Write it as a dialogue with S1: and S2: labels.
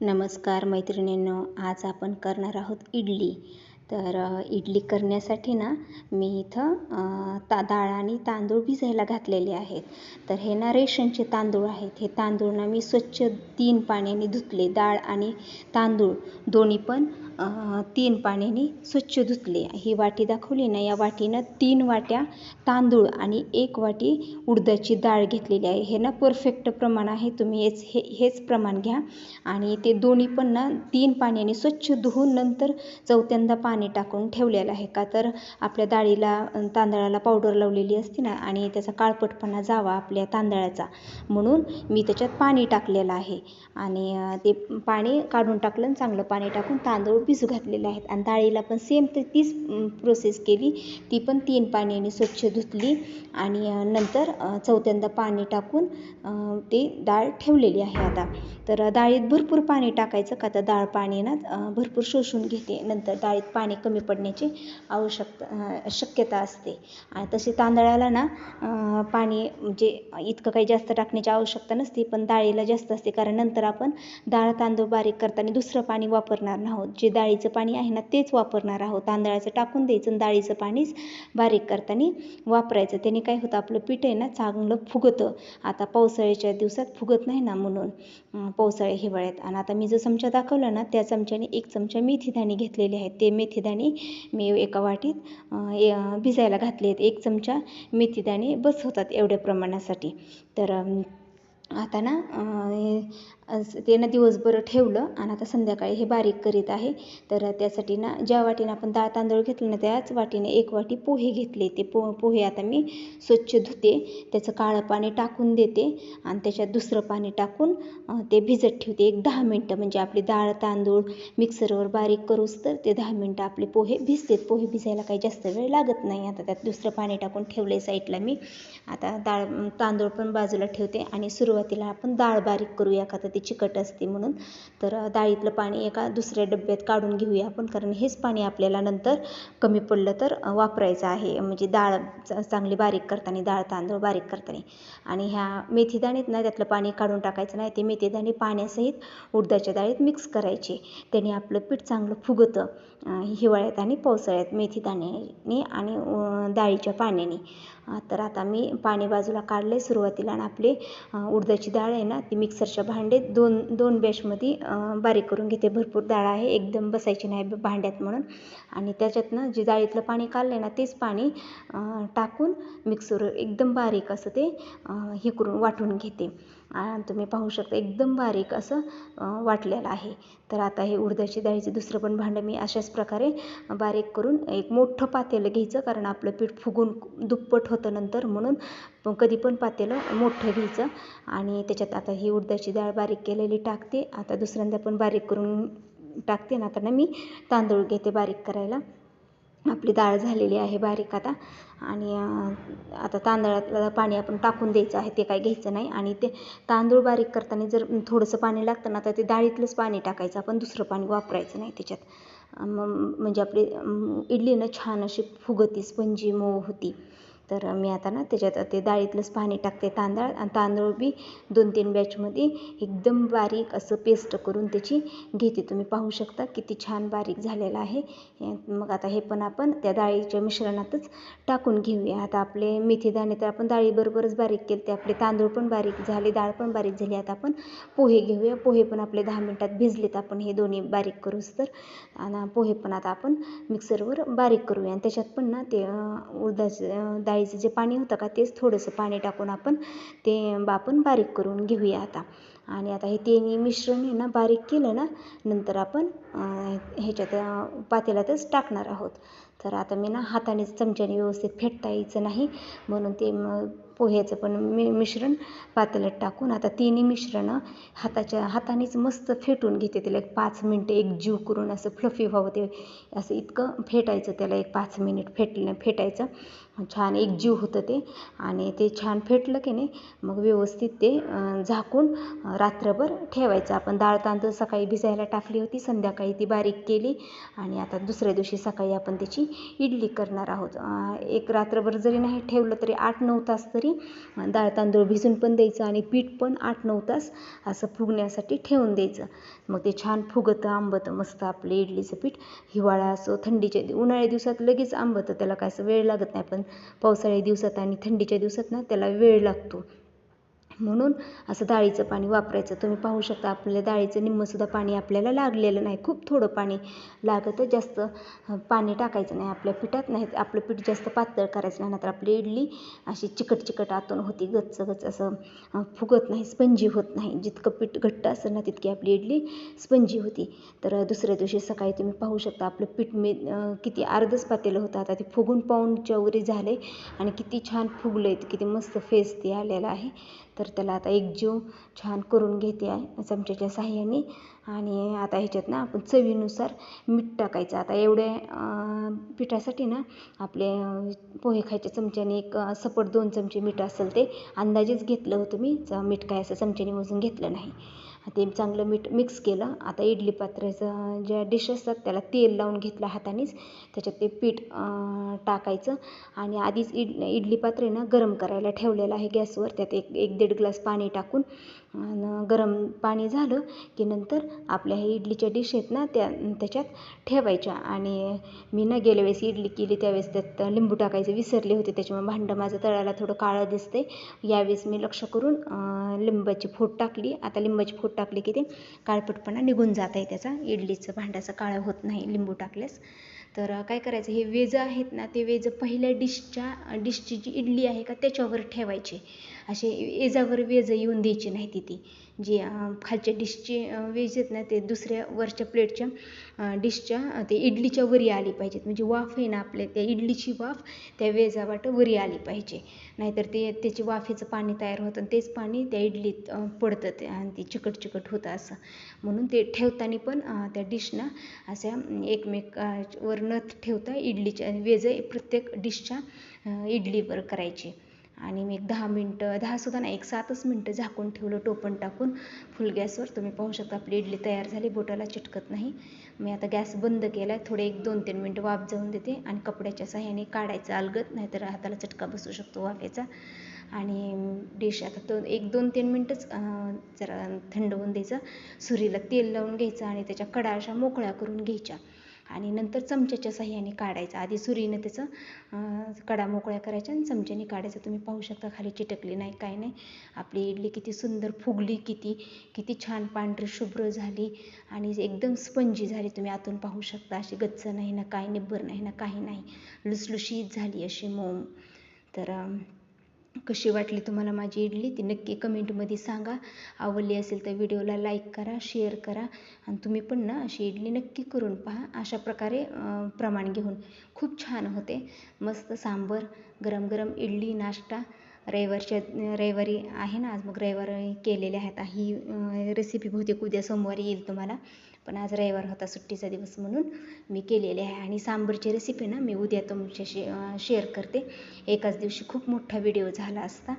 S1: नमस्कार मैत्रिणींनो आज आपण करणार आहोत इडली. तर इडली करण्यासाठी ना मी इथं ता डाळ आणि तांदूळ भिजायला घातलेले आहेत. तर हे ना रेशनचे तांदूळ आहेत. हे तांदूळ ना मी स्वच्छ तीन पाण्याने धुतले. डाळ आणि तांदूळ दोन्ही पण तीन पाण्याने स्वच्छ धुतले. ही वाटी दाखवली ना या वाटीनं तीन वाट्या तांदूळ आणि एक वाटी उडदाची डाळ घेतलेली आहे. हे ना परफेक्ट प्रमाण आहे. तुम्ही हेच हे हेच प्रमाण घ्या. आणि ते दोन्ही पण ना तीन पाण्याने स्वच्छ धुवून नंतर चौथ्यांदा पाणी टाकून ठेवलेलं आहे का? तर आपल्या डाळीला तांदळाला पावडर लावलेली असते ना आणि त्याचा काळपटपणा जावा आपल्या तांदळाचा. म्हणून मी त्याच्यात पाणी टाकलेलं आहे. आणि ते पाणी काढून टाकलं चांगलं पाणी टाकून तांदूळ भिजू घातलेले आहेत. आणि डाळीला पण सेम तर तीच प्रोसेस केली. ती पण तीन पाण्याने स्वच्छ धुतली. आणि नंतर चौथ्यांदा पाणी टाकून ते डाळ ठेवलेली आहे आता. तर डाळीत भरपूर पाणी टाकायचं का तर डाळ पाणी ना भरपूर शोषून घेते. नंतर डाळीत पाणी कमी पडण्याची आवश्यकता शक्यता असते. आणि तसे तांदळाला ना पाणी म्हणजे इतकं काही जास्त टाकण्याची आवश्यकता नसते. पण डाळीला जास्त असते. कारण नंतर आपण डाळ तांदूळ बारीक करताना दुसरं पाणी वापरणार नाहोत जे डाळीचं पाणी आहे ना तेच वापरणार आहोत. तांदळाचं टाकून द्यायचं आणि डाळीचं पाणीच बारीक करताना वापरायचं. त्याने काय होतं आपलं पीठ आहे ना चांगलं फुगतं. आता पावसाळ्याच्या दिवसात फुगत नाही ना म्हणून. पावसाळ्या हिवाळ्यात. आणि आता मी जो चमचा दाखवला ना त्या चमच्याने एक चमचा मेथीदाणे घेतलेले आहेत. ते मेथीदाणे मी एका वाटीत भिजायला घातले आहेत. एक चमचा मेथीदाणे बस होतात एवढ्या प्रमाणासाठी. तर आता ना ते ना दिवसभर ठेवलं आणि आता संध्याकाळी हे बारीक करीत आहे. तर त्यासाठी ना ज्या वाटीनं आपण डाळ तांदूळ घेतलं ना त्याच वाटीने एक वाटी पोहे घेतले. ते पो पोहे आता मी स्वच्छ धुते त्याचं काळं पाणी टाकून देते आणि त्याच्यात दुसरं पाणी टाकून ते भिजत ठेवते. एक दहा मिनटं म्हणजे आपली डाळ तांदूळ मिक्सरवर बारीक करूच तर ते दहा मिनटं आपले पोहे भिजतेत. पोहे भिजायला काही जास्त वेळ लागत नाही. आता त्यात दुसरं पाणी टाकून ठेवलं आहे साईडला मी. आता डाळ तांदूळ पण बाजूला ठेवते आणि सुरुवातीला आपण डाळ बारीक करूया का तर ती चिकट असते म्हणून. तर डाळीतलं पाणी एका दुसऱ्या डब्यात काढून घेऊया आपण. कारण हेच पाणी आपल्याला नंतर कमी पडलं तर वापरायचं आहे. म्हणजे डाळ चांगली बारीक करताना डाळ तांदूळ बारीक करताना. आणि ह्या मेथीदाणीत ना त्यातलं पाणी काढून टाकायचं नाही. ते मेथीदाणे पाण्यासहित उडदाच्या डाळीत मिक्स करायचे. त्याने आपलं पीठ चांगलं फुगतं हिवाळ्यात आणि पावसाळ्यात मेथीदाण्याने आणि डाळीच्या पाण्याने. तर आता मी पाणी बाजूला काढले सुरुवातीला आणि आपले उडदाची डाळ आहे ना ती मिक्सरच्या भांडेत दोन दोन बॅशमध्ये बारीक करून घेते. भरपूर डाळ आहे एकदम बसायची नाही भांड्यात म्हणून. आणि त्याच्यातनं जे डाळीतलं पाणी काढलं आहे ना तेच पाणी टाकून मिक्सर एकदम बारीक असं ते हे करून वाटून घेते. तुम्ही पाहू शकता एकदम बारीक असं वाटलेलं आहे. तर आता हे उडदाची डाळीचं दुसरं पण भांडं मी अशाच प्रकारे बारीक करून एक मोठं पातेलं घ्यायचं कारण आपलं पीठ फुगून दुप्पट होतं नंतर म्हणून कधी पण पातेलं मोठं घ्यायचं. आणि त्याच्यात आता ही उडदाची डाळ बारीक केलेली टाकते. आता दुसऱ्यांदा पण बारीक करून टाकते ना आता ना मी तांदूळ घेते बारीक करायला. आपली डाळ झालेली आहे बारीक आता. आणि आता तांदळातलं पाणी आपण टाकून द्यायचं आहे ते काय घ्यायचं नाही. आणि ते तांदूळ बारीक करताना जर थोडंसं पाणी लागतं ना तर ते डाळीतलंच पाणी टाकायचं. आपण दुसरं पाणी वापरायचं नाही त्याच्यात. मग म्हणजे आपली इडली ना छान अशी फुगती स्पंजी मऊ होती. तर मी आता ना त्याच्यात ते डाळीतलंच पाणी टाकते तांदळ. आणि तांदूळ बी दोन तीन बॅचमध्ये एकदम बारीक असं पेस्ट करून त्याची घेते. तुम्ही पाहू शकता किती छान बारीक झालेलं आहे. मग आता हे पण आपण त्या डाळीच्या मिश्रणातच टाकून घेऊया. आता आपले मेथीदाणे तर आपण डाळीबरोबरच बारीक केले ते आपले तांदूळ पण बारीक झाले डाळ पण बारीक झाली. आता आपण पोहे घेऊया. पोहे पण आपले दहा मिनटात भिजलेत आपण हे दोन्ही बारीक करूच तर. आणि पोहे पण आता आपण मिक्सरवर बारीक करूया. आणि त्याच्यात पण ना ते उडदाचं डाळी डाळीचं जे पाणी होतं का तेच थोडंसं पाणी टाकून आपण ते आपण बारीक करून घेऊया आता. आणि आता हे तिन्ही मिश्रण हे ना बारीक केलं ना नंतर आपण ह्याच्यात पातेल्यातच टाकणार आहोत. तर आता मी ना हातानेच चमच्याने व्यवस्थित फेटता यायचं नाही. म्हणून ते मग पोह्याचं पण मी मिश्रण पातेल्यात टाकून आता तिन्ही मिश्रणं हाताच्या हातानेच मस्त फेटून घेते त्याला. एक पाच मिनटं एक जीव करून असं फ्लफी व्हावं ते असं इतकं फेटायचं त्याला एक पाच मिनिट फेटलं फेटायचं. छान एक जीव होतं ते. आणि ते छान फेटलं की नाही मग व्यवस्थित ते झाकून रात्रभर ठेवायचं. आपण डाळ तांदूळ सकाळी भिजायला टाकली होती संध्याकाळी ती बारीक केली. आणि आता दुसऱ्या दिवशी सकाळी आपण त्याची इडली करणार आहोत. एक रात्रभर जरी नाही ठेवलं तरी आठ नऊ तास तरी डाळ तांदूळ भिजून पण द्यायचं आणि पीठ पण आठ नऊ तास असं फुगण्यासाठी ठेवून द्यायचं. मग ते छान फुगतं आंबतं मस्त आपलं इडलीचं पीठ हिवाळा असो थंडीच्या उन्हाळ्या दिवसात लगेच आंबतं त्याला काय असं वेळ लागत नाही. पण पावसाळ्या दिवसात आणि थंडीच्या दिवसात ना त्याला वेळ लागतो. म्हणून असं डाळीचं पाणी वापरायचं. तुम्ही पाहू शकता आपल्या डाळीचं निम्मंसुद्धा पाणी आपल्याला लागलेलं नाही. खूप थोडं पाणी लागतं. जास्त पाणी टाकायचं नाही आपल्या पिठात. नाही आपलं पीठ जास्त पातळ करायचं नाही. नाहीतर आपली इडली अशी चिकट चिकट आतून होती. गच्च गच्च असं फुगत नाही स्पंजी होत नाही. जितकं पीठ घट्ट असेल ना तितकी आपली इडली स्पंजी होती. तर दुसऱ्या दिवशी सकाळी तुम्ही पाहू शकता आपलं पीठ मी किती अर्धच पातेलं होतं. आता ते फुगून पाऊनच्या वरी झाले आणि किती छान फुगलं आहे किती मस्त फेस ते आलेलं आहे. तर त्याला आता एक जीव छान करून घेते आहे चमच्याच्या साह्याने. आणि आता ह्याच्यात ना आपण चवीनुसार मीठ टाकायचं. आता एवढ्या पिठासाठी ना आपले पोहे खायच्या चमच्याने एक सपट दोन चमचे मीठ असेल ते अंदाजेच घेतलं होतं मी. मीठ काय असं चमच्याने मोजून घेतलं नाही. ते चांगलं मीठ मिक्स केलं. आता इडली पात्राचं ज्या डिश असतात त्याला तेल लावून घेतलं हातानेच. त्याच्यात ते पीठ टाकायचं. आणि आधीच इड इडली पात्र ना गरम करायला ठेवलेलं आहे गॅसवर. त्यात एक एक दीड ग्लास पाणी टाकून. आणि गरम पाणी झालं की नंतर आपल्या ह्या इडलीच्या डिश आहेत ना त्या त्याच्यात ठेवायच्या. आणि मी ना गेल्या वेळेस इडली केली त्यावेळेस त्यात लिंबू टाकायचं विसरले होते. त्याच्यामुळे भांडं माझं तळायला थोडं काळं दिसते यावेळेस मी लक्ष करून लिंबाची फोड टाकली. आता लिंबाची फोड टाकली की ते काळपटपणा निघून जात आहे त्याचा. इडलीचं भांड्याचं काळं होत नाही लिंबू टाकल्यास. तर काय करायचं? हे वेज आहेत ना ते वेज पहिल्या डिशच्या डिशची जी इडली आहे का त्याच्यावर ठेवायची. असे एजावर वेज येऊन द्यायची नाही ती ती. जी खालच्या डिशची वेज आहेत ना ते दुसऱ्या वरच्या प्लेटच्या डिशच्या ते इडलीच्या वरी आली पाहिजेत. म्हणजे वाफ आहे ना आपल्या त्या इडलीची वाफ त्या वेजावाट वरी आली पाहिजे. नाहीतर ते त्याची वाफेचं पाणी तयार होतं आणि तेच पाणी त्या इडलीत पडतं ते आणि ते चिकट चिकट होतं असं. म्हणून ते ठेवताना पण त्या डिशना अशा एकमेकावर न ठेवता इडलीच्या वेज प्रत्येक डिशच्या इडलीवर करायची. आणि मी एक दहा मिनटं दहासुद्धा नाही एक सातच मिनटं झाकून ठेवलं टोपण टाकून. फुल गॅसवर तुम्ही पाहू शकता आपली इडली तयार झाली बोटाला चिटकत नाही. मी आता गॅस बंद केला आहे थोडे एक दोन तीन मिनटं वाफ जाऊन देते आणि कपड्याच्या साह्याने काढायचं अलगत नाहीतर हाताला चटका बसू शकतो वाफेचा. आणि डिश आता तो एक दोन तीन मिनटंच जरा थंड होऊन द्यायचं. सुरीला तेल लावून घ्यायचं आणि त्याच्या कडा अशा मोकळ्या करून घ्यायच्या. आणि नंतर चमच्याच्या साह्याने काढायचं. आधी सुरीनं त्याचं कडा मोकळ्या करायच्या आणि चमच्याने काढायचं. तुम्ही पाहू शकता खाली चिटकली नाही काय नाही. आपली इडली किती सुंदर फुगली किती किती छान पांढरी शुभ्र झाली आणि एकदम स्पंजी झाली. तुम्ही आतून पाहू शकता अशी गच्च नाही ना काय निब्बर नाही ना काही नाही. लुसलुशीत झाली अशी मोम. तर कशी वाटली तुम्हाला माझी इडली ती नक्की कमेंटमध्ये सांगा. आवडली असेल तर व्हिडिओला लाईक करा शेअर करा आणि तुम्ही पण ना अशी इडली नक्की करून पहा. अशा प्रकारे प्रमाण घेऊन. खूप छान होते. मस्त सांबर गरम गरम इडली नाश्ता. रविवारच्या रविवारी आहे ना आज मग रविवारी केलेले आहेत. ही रेसिपी बहुतेक उद्या सोमवारी येईल तुम्हाला. पण आज रविवार होता सुट्टीचा दिवस म्हणून मी केलेले आहे. आणि सांबरची रेसिपी ना मी उद्या तुमच्याशी शेअर करते. एकाच दिवशी खूप मोठा व्हिडिओ झाला असता.